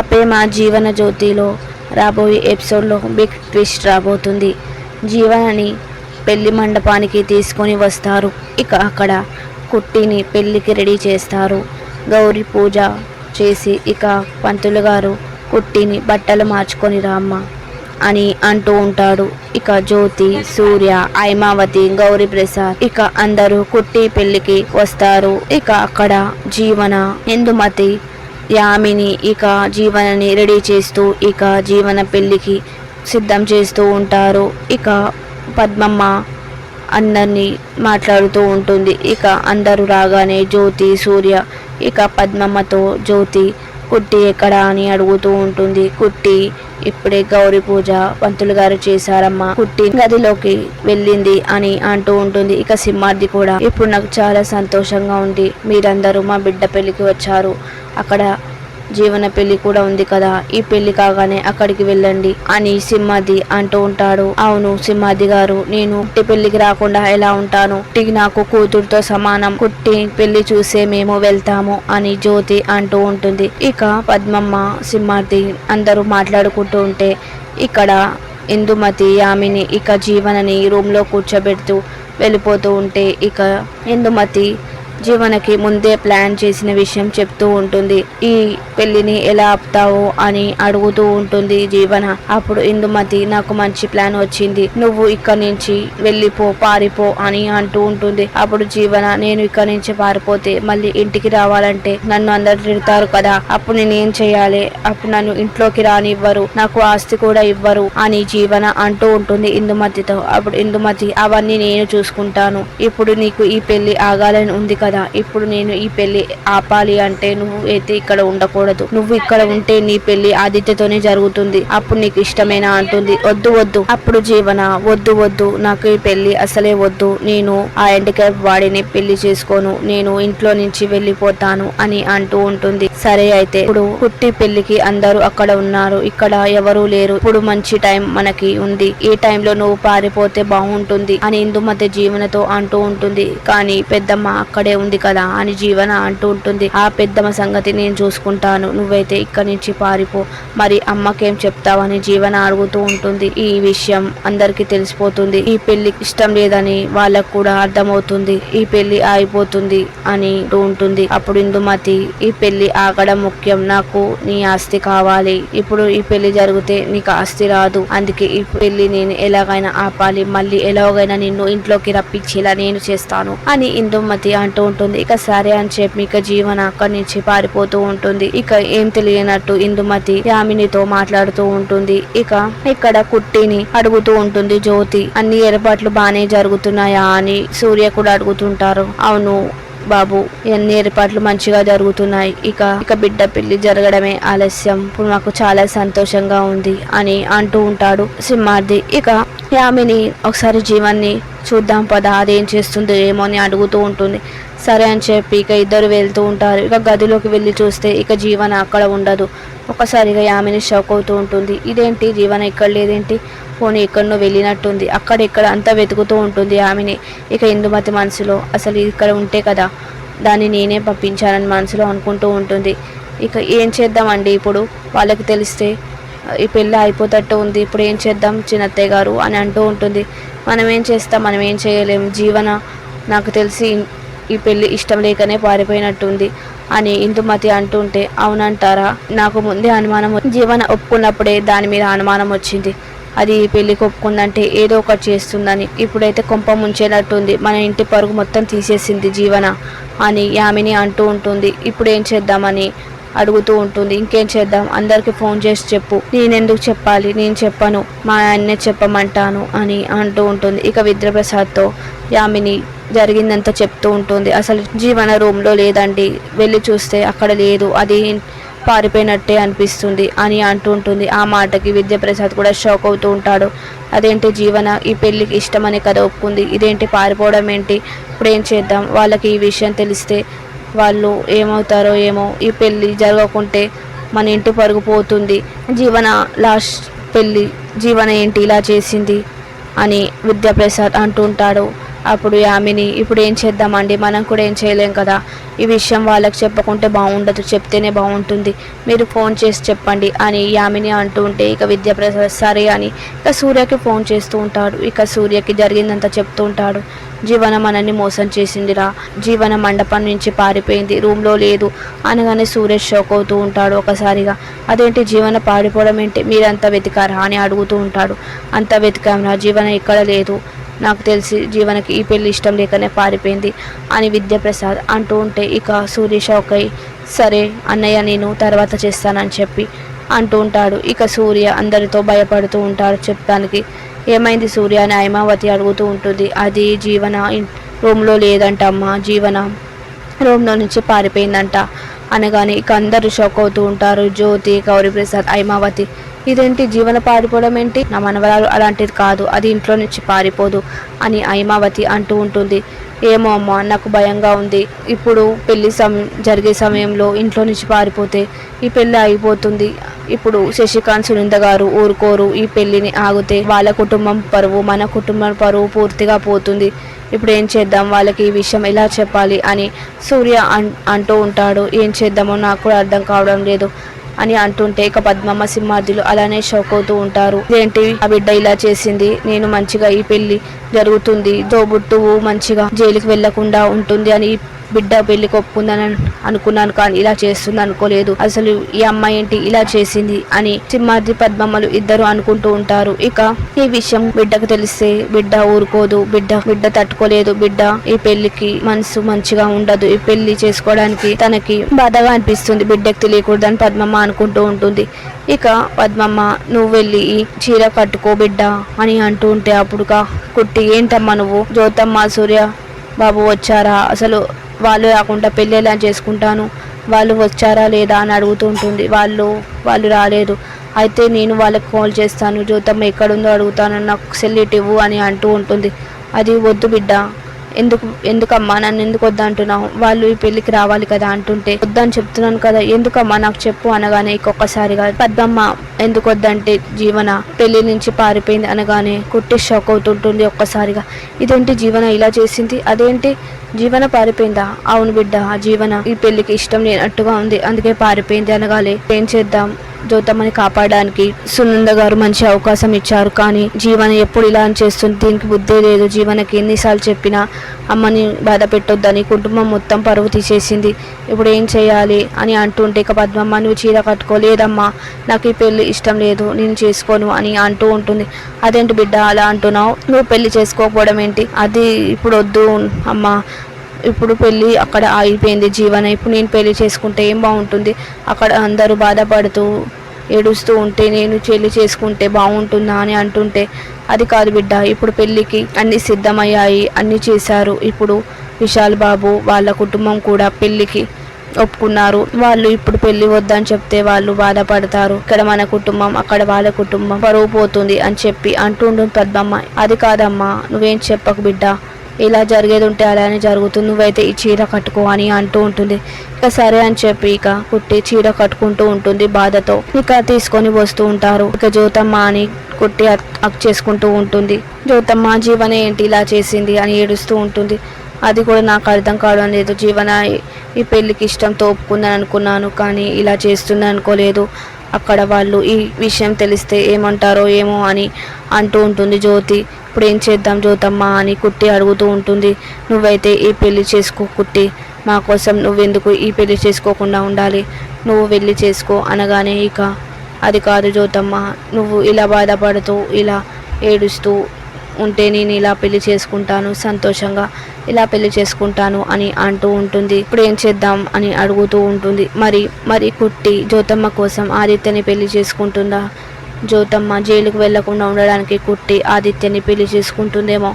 అప్పే మా జీవన జ్యోతిలో రాబోయే ఎపిసోడ్లో బిగ్ ట్విస్ట్ రాబోతుంది. జీవనని పెళ్ళి మండపానికి తీసుకొని వస్తారు. ఇక అక్కడ కుట్టిని పెళ్ళికి రెడీ చేస్తారు. గౌరీ పూజ చేసి ఇక పంతులు గారు కుట్టిని బట్టలు మార్చుకొని రామ్మ అని అంటూ ఉంటాడు. ఇక జ్యోతి సూర్య ఐమావతి గౌరీ ప్రసాద్ ఇక అందరూ కుట్టి పెళ్ళికి వస్తారు. ఇక అక్కడ జీవన హిందుమతి యామిని ఇక జీవనని రెడీ చేస్తూ ఇక జీవన పెళ్ళికి సిద్ధం చేస్తూ ఉంటారు. ఇక పద్మమ్మ అందరినీ మాట్లాడుతూ ఉంటుంది. ఇక అందరూ రాగానే జ్యోతి సూర్య ఇక పద్మమ్మతో జ్యోతి కుట్టి ఎక్కడా అని అడుగుతూ ఉంటుంది. కుట్టి ఇప్పుడే గౌరీ పూజ పంతులు గారు చేశారమ్మా. కుట్టి గదిలోకి వెళ్ళింది అని అంటూ ఉంటుంది. ఇక సింహార్ది కూడా ఇప్పుడు నాకు చాలా సంతోషంగా ఉంది. మీరందరూ మా బిడ్డ పెళ్ళికి వచ్చారు. అక్కడ జీవన పెళ్ళి కూడా ఉంది కదా. ఈ పెళ్ళి కాగానే అక్కడికి వెళ్ళండి అని సింహాది అంటూ ఉంటాడు. అవును సింహాది గారు నేను కుట్టి పెళ్ళికి రాకుండా ఎలా ఉంటాను? కుట్టికి నాకు కూతురుతో సమానం. కుట్టి పెళ్ళి చూసే మేము వెళ్తాము అని జ్యోతి అంటూ ఉంటుంది. ఇక పద్మమ్మ సింహాది అందరూ మాట్లాడుకుంటూ ఉంటే ఇక్కడ ఇందుమతి యామిని ఇక జీవనని రూమ్లో కూర్చోబెడుతూ వెళ్ళిపోతూ ఉంటే ఇక ఇందుమతి జీవనకి ముందే ప్లాన్ చేసిన విషయం చెప్తూ ఉంటుంది. ఈ పెళ్ళిని ఎలా ఆపుతావు అని అడుగుతూ ఉంటుంది జీవన. అప్పుడు ఇందుమతి నాకు మంచి ప్లాన్ వచ్చింది. నువ్వు ఇక్కడి నుంచి వెళ్ళిపో పారిపో అని అంటూ ఉంటుంది. అప్పుడు జీవన నేను ఇక్కడి నుంచి పారిపోతే మళ్ళీ ఇంటికి రావాలంటే నన్ను అందరు తిడతారు కదా. అప్పుడు నేను ఏం చేయాలి? అప్పుడు నన్ను ఇంట్లోకి రానివ్వరు. నాకు ఆస్తి కూడా ఇవ్వరు అని జీవన అంటూ ఉంటుంది ఇందుమతితో. అప్పుడు ఇందుమతి అవన్నీ నేను చూసుకుంటాను. ఇప్పుడు నీకు ఈ పెళ్ళి ఆగాలని ఉంది కదా. కదా ఇప్పుడు నేను ఈ పెళ్ళి ఆపాలి అంటే నువ్వు అయితే ఇక్కడ ఉండకూడదు. నువ్వు ఇక్కడ ఉంటే నీ పెళ్ళి ఆదిత్యతోనే జరుగుతుంది. అప్పుడు నీకు ఇష్టమేనా అంటుంది. వద్దు వద్దు. అప్పుడు జీవన వద్దు వద్దు. నాకు ఈ పెళ్ళి అసలే వద్దు. నేను ఆ హ్యాండిక్యాప్ వాడిని పెళ్ళి చేసుకోను. నేను ఇంట్లో నుంచి వెళ్ళిపోతాను అని అంటూ ఉంటుంది. సరే అయితే ఇప్పుడు పుట్టి పెళ్ళికి అందరూ అక్కడ ఉన్నారు. ఇక్కడ ఎవరూ లేరు. ఇప్పుడు మంచి టైం మనకి ఉంది. ఈ టైంలో నువ్వు పారిపోతే బాగుంటుంది అని ఇందుమతి జీవనతో అంటూ ఉంటుంది. కానీ పెద్దమ్మ అక్కడే ఉంది కదా అని జీవన అంటూ ఉంటుంది. ఆ పెద్దమ్మ సంగతి నేను చూసుకుంటాను. నువ్వైతే ఇక్కడి నుంచి పారిపో. మరి అమ్మకేం చెప్తావని జీవన అడుగుతూ ఉంటుంది. ఈ విషయం అందరికీ తెలిసిపోతుంది. ఈ పెళ్ళి ఇష్టం లేదని వాళ్ళకు కూడా అర్థమవుతుంది. ఈ పెళ్ళి ఆగిపోతుంది అని ఉంటుంది. అప్పుడు ఇందుమతి ఈ పెళ్ళి ఆగడం ముఖ్యం. నాకు నీ ఆస్తి కావాలి. ఇప్పుడు ఈ పెళ్ళి జరిగితే నీకు ఆస్తి రాదు. అందుకే ఈ పెళ్ళి నేను ఎలాగైనా ఆపాలి. మళ్ళీ ఎలాగైనా నిన్ను ఇంట్లోకి రప్పించేలా నేను చేస్తాను అని ఇందుమతి అంటూ ఉంటుంది. ఇక సరే అని చెప్పి ఇక జీవన అక్కడి నుంచి పారిపోతూ ఉంటుంది. ఇక ఏం తెలియనట్టు ఇందుమతి యామినితో మాట్లాడుతూ ఉంటుంది. ఇక ఇక్కడ కుట్టిని అడుగుతూ ఉంటుంది జ్యోతి. అన్ని ఏర్పాట్లు బాగానే జరుగుతున్నాయా అని సూర్య కూడా అడుగుతుంటారు. అవును బాబు ఇవన్నీ ఏర్పాట్లు మంచిగా జరుగుతున్నాయి. ఇక ఇక బిడ్డ పెళ్ళి జరగడమే ఆలస్యం. ఇప్పుడు మాకు చాలా సంతోషంగా ఉంది అని అంటూ ఉంటాడు సింహార్థి ఇక యామిని ఒకసారి జీవన్ని చూద్దాం పద అదేం చేస్తుందో ఏమో అని అడుగుతూ ఉంటుంది. సరే అని చెప్పి ఇక ఇద్దరు వెళ్తూ ఉంటారు. ఇక గదిలోకి వెళ్ళి చూస్తే ఇక జీవన అక్కడ ఉండదు. ఒకసారిగా యామిని షాక్ అవుతూ ఉంటుంది. ఇదేంటి? జీవన ఇక్కడ లేదేంటి? పోనీ ఎక్కడనో వెళ్ళినట్టుంది. అక్కడెక్కడ అంతా వెతుకుతూ ఉంటుంది ఆమెని. ఇక ఇందుమతి మనసులో అసలు ఇక్కడ ఉంటే కదా దాన్ని నేనే పంపించానని మనసులో అనుకుంటూ ఉంటుంది. ఇక ఏం చేద్దామండి ఇప్పుడు? వాళ్ళకి తెలిస్తే ఈ పెళ్ళి అయిపోతట్టు ఉంది ఇప్పుడు ఏం చేద్దాం చిన్నత్తయ్య గారు? అని అంటూ ఉంటుంది. మనం ఏం చేస్తాం? మనం ఏం చేయలేం. జీవన నాకు తెలిసి ఈ పెళ్ళి ఇష్టం లేకనే పారిపోయినట్టుంది అని ఇందుమతి అంటుంటే అవునంటారా? నాకు ముందే అనుమానం జీవన ఒప్పుకున్నప్పుడే దాని మీద అనుమానం వచ్చింది. అది ఈ ఒప్పుకుందంటే ఏదో ఒకటి చేస్తుందని ఇప్పుడైతే కొంప ముంచేటట్టుంది మన ఇంటి పరుగు మొత్తం తీసేసింది జీవన అని యామిని అంటూ ఉంటుంది. ఇప్పుడు ఏం చేద్దామని అడుగుతూ ఉంటుంది. ఇంకేం చేద్దాం? అందరికి ఫోన్ చేసి చెప్పు. నేనెందుకు చెప్పాలి? నేను చెప్పను. మా ఆయన్నే చెప్పమంటాను అని అంటూ ఉంటుంది. ఇక విద్రప్రసాద్తో యామిని జరిగిందంతా చెప్తూ ఉంటుంది. అసలు జీవన రూమ్లో లేదండి. వెళ్ళి చూస్తే అక్కడ లేదు. అది పారిపోయినట్టే అనిపిస్తుంది అని అంటూ ఉంటుంది. ఆ మాటకి విద్యాప్రసాద్ కూడా షాక్ అవుతూ ఉంటాడు. అదేంటి జీవన ఈ పెళ్ళికి ఇష్టమని కథ ఒప్పుకుంది. ఇదేంటి పారిపోవడం ఏంటి? ఇప్పుడు ఏం చేద్దాం? వాళ్ళకి ఈ విషయం తెలిస్తే వాళ్ళు ఏమవుతారో ఏమో. ఈ పెళ్ళి జరగకుంటే మన ఇంటి పరుగు పోతుంది. జీవన లాస్ట్ పెళ్ళి జీవన ఏంటి ఇలా చేసింది? అని విద్యాప్రసాద్ అంటుంటాడు అప్పుడు యామిని ఇప్పుడు ఏం చేద్దామండి? మనం కూడా ఏం చేయలేం కదా. ఈ విషయం వాళ్ళకి చెప్పకుంటే బాగుండదు. చెప్తేనే బాగుంటుంది. మీరు ఫోన్ చేసి చెప్పండి అని యామిని అంటూ ఉంటే ఇక విద్యాప్రసాద్ సరే అని ఇక సూర్యకి ఫోన్ చేస్తూ ఉంటాడు. ఇక సూర్యకి జరిగిందంతా చెప్తూ ఉంటాడు. జీవన మనల్ని మోసం చేసిందిరా. జీవన మండపం నుంచి పారిపోయింది. రూమ్లో లేదు అనగానే సూర్య షోక్ అవుతూ ఉంటాడు ఒకసారిగా. అదేంటి? జీవన పారిపోవడం ఏంటి? మీరంతా వెతికారా? అని అడుగుతూ ఉంటాడు. అంత వెతికాంరా జీవన ఇక్కడ లేదు. నాకు తెలిసి జీవనకి ఈ పెళ్ళి ఇష్టం లేకనే పారిపోయింది అని విద్యాప్రసాద్ అంటూ ఉంటే ఇక సూర్య షాక్ సరే అన్నయ్య నేను తర్వాత చేస్తానని చెప్పి అంటూ ఉంటాడు. ఇక సూర్య అందరితో భయపడుతూ ఉంటాడు. చెప్పడానికి ఏమైంది సూర్య అని హైమావతి అడుగుతూ ఉంటుంది. అది జీవన రూమ్లో లేదంట అమ్మ. జీవన రూమ్లో నుంచి పారిపోయిందంట అనగానే ఇక అందరూ షాక్ అవుతూ ఉంటారు. జ్యోతి గౌరీప్రసాద్ హైమావతి ఇదేంటి జీవన పారిపోవడం ఏంటి? నా మనవరాలు అలాంటిది కాదు అది ఇంట్లో నుంచి పారిపోదు అని హైమావతి అంటూ ఉంటుంది. ఏమో అమ్మ నాకు భయంగా ఉంది. ఇప్పుడు పెళ్ళి సమయం జరిగే సమయంలో ఇంట్లో నుంచి పారిపోతే ఈ పెళ్ళి అయిపోతుంది. ఇప్పుడు శశికాంత్ సునింద గారు ఊరుకోరు. ఈ పెళ్ళిని ఆగితే వాళ్ళ కుటుంబం పరువు మన కుటుంబం పరువు పూర్తిగా పోతుంది. ఇప్పుడు ఏం చేద్దాం? వాళ్ళకి ఈ విషయం ఎలా చెప్పాలి అని సూర్య అన్ అంటూ ఉంటాడు. ఏం చేద్దామో నాకు కూడా అర్థం కావడం లేదు. అని అంటుంటే ఇక పద్మమ్మ సింహార్థులు అలానే షాక్ అవుతూ ఉంటారు. ఇదేంటి? ఆ బిడ్డ ఇలా చేసింది. నేను మంచిగా ఈ పెళ్ళి జరుగుతుంది. తోబుట్టువు మంచిగా జైలుకి వెళ్ళకుండా ఉంటుంది అని బిడ్డ పెళ్ళికి ఒప్పుకుందని అనుకున్నాను కానీ ఇలా చేస్తుంది అనుకోలేదు. అసలు ఈ అమ్మాయి ఏంటి? ఇలా చేసింది అని సింహాద్రి పద్మమ్మలు ఇద్దరు అనుకుంటూ ఉంటారు. ఇక ఈ విషయం బిడ్డకు తెలిస్తే బిడ్డ ఊరుకోదు. బిడ్డ బిడ్డ తట్టుకోలేదు. బిడ్డ ఈ పెళ్ళికి మనసు మంచిగా ఉండదు. ఈ పెళ్ళి చేసుకోవడానికి తనకి బాధగా అనిపిస్తుంది. బిడ్డకు తెలియకూడదని పద్మమ్మ అనుకుంటూ ఉంటుంది. ఇక పద్మమ్మ నువ్వు వెళ్ళి ఈ చీర కట్టుకో బిడ్డ అని అంటూ ఉంటే అప్పుడుగా కుట్టి ఏంటమ్మా నువ్వు? జ్యోతమ్మ సూర్య బాబు వచ్చారా? అసలు వాళ్ళు కాకుండా పెళ్ళి ఎలా చేసుకుంటాను. వాళ్ళు వచ్చారా లేదా అని అడుగుతూ ఉంటుంది వాళ్ళు వాళ్ళు రాలేదు. అయితే నేను వాళ్ళకి కాల్ చేస్తాను. జ్యోతమ్మ ఎక్కడుందో అడుగుతాను నాకు సెల్లిట్ అని అంటూ ఉంటుంది. అది వద్దు బిడ్డ. ఎందుకు ఎందుకమ్మా నన్ను ఎందుకు వద్దంటున్నావు? వాళ్ళు ఈ పెళ్ళికి రావాలి కదా అంటుంటే వద్దని చెప్తున్నాను కదా ఎందుకమ్మా నాకు చెప్పు అనగానే ఒక్కసారిగా పద్మమ్మ ఎందుకు వద్దంటే జీవన పెళ్ళి నుంచి పారిపోయింది అనగానే కుట్టి షాక్ అవుతుంటుంది ఒక్కసారిగా. ఇదేంటి జీవన ఇలా చేసింది? అదేంటి? జీవన పారిపోయిందా? అవును బిడ్డ ఆ జీవన ఈ పెళ్ళికి ఇష్టం లేనట్టుగా ఉంది అందుకే పారిపోయింది అనగాలి ఏం చేద్దాం? జ్యోతమ్మని కాపాడడానికి సునంద గారు మంచి అవకాశం ఇచ్చారు. కానీ జీవన ఎప్పుడు ఇలా చేస్తుంది? దీనికి బుద్ధే లేదు. జీవనకి ఎన్నిసార్లు చెప్పినా అమ్మని బాధ పెట్టొద్దని కుటుంబం మొత్తం పరువు తీసేసింది. ఇప్పుడు ఏం చేయాలి అని అంటుంటే ఇక పద్మమ్మ నువ్వు చీర కట్టుకోలేదమ్మా నాకు ఈ పెళ్ళి ఇష్టం లేదు. నేను చేసుకోను అని అంటూ ఉంటుంది. అదేంటి బిడ్డ అలా అంటున్నావు? నువ్వు పెళ్ళి చేసుకోకపోవడం ఏంటి? అది ఇప్పుడు వద్దు అమ్మా. ఇప్పుడు పెళ్ళి అక్కడ ఆగిపోయింది. జీవన ఇప్పుడు నేను పెళ్ళి చేసుకుంటే ఏం బాగుంటుంది? అక్కడ అందరూ బాధపడుతూ ఏడుస్తూ ఉంటే నేను చెల్లి చేసుకుంటే బాగుంటుందా అని అంటుంటే అది కాదు బిడ్డ. ఇప్పుడు పెళ్ళికి అన్ని సిద్ధమయ్యాయి అన్నీ చేశారు. ఇప్పుడు విశాల్ బాబు వాళ్ళ కుటుంబం కూడా పెళ్ళికి ఒప్పుకున్నారు. వాళ్ళు ఇప్పుడు పెళ్ళి వద్దని చెప్తే వాళ్ళు బాధపడతారు. ఇక్కడ మన కుటుంబం అక్కడ వాళ్ళ కుటుంబం పరువు పోతుంది అని చెప్పి అంటుండు పద్మమ్మ అది కాదమ్మా నువ్వేం చెప్పకు బిడ్డ. ఇలా జరిగేది ఉంటే అలానే జరుగుతుంది నువ్వైతే ఈ చీర కట్టుకో అని అంటూ ఉంటుంది. ఇక సరే అని చెప్పి ఇక కుట్టి చీర కట్టుకుంటూ ఉంటుంది బాధతో. ఇక తీసుకొని వస్తూ ఉంటారు. ఇక జ్యోతమ్మ అని కుట్టి అక్ చేసుకుంటూ ఉంటుంది. జ్యోతమ్మ జీవన ఏంటి ఇలా చేసింది అని ఏడుస్తూ ఉంటుంది. అది కూడా నాకు అర్థం కావడం లేదు. జీవన ఈ- పెళ్ళికి ఇష్టంతో ఒప్పుకుందని అనుకున్నాను కానీ ఇలా చేస్తుంది అనుకోలేదు. అక్కడ వాళ్ళు ఈ విషయం తెలిస్తే ఏమంటారో ఏమో అని అంటూ ఉంటుంది జ్యోతి. ఇప్పుడు ఏం చేద్దాం జ్యోతమ్మ అని కుట్టి అడుగుతూ ఉంటుంది. నువ్వైతే ఈ పెళ్ళి చేసుకో కుట్టి. మా కోసం నువ్వెందుకు ఈ పెళ్ళి చేసుకోకుండా ఉండాలి? నువ్వు వెళ్ళి చేసుకో అనగానే ఇక అది కాదు జ్యోతమ్మ. నువ్వు ఇలా బాధపడుతూ ఇలా ఏడుస్తూ ఉంటే నేను ఇలా పెళ్ళి చేసుకుంటాను సంతోషంగా ఇలా పెళ్ళి చేసుకుంటాను అని అంటూ ఉంటుంది. ఇప్పుడు ఏం చేద్దాం అని అడుగుతూ ఉంటుంది. మరి మరి కుట్టి జ్యోతమ్మ కోసం ఆదిత్యని పెళ్ళి చేసుకుంటుందా? జ్యోతమ్మ జైలుకు వెళ్ళకుండా ఉండడానికి కుట్టి ఆదిత్యని పెళ్ళి చేసుకుంటుందేమో?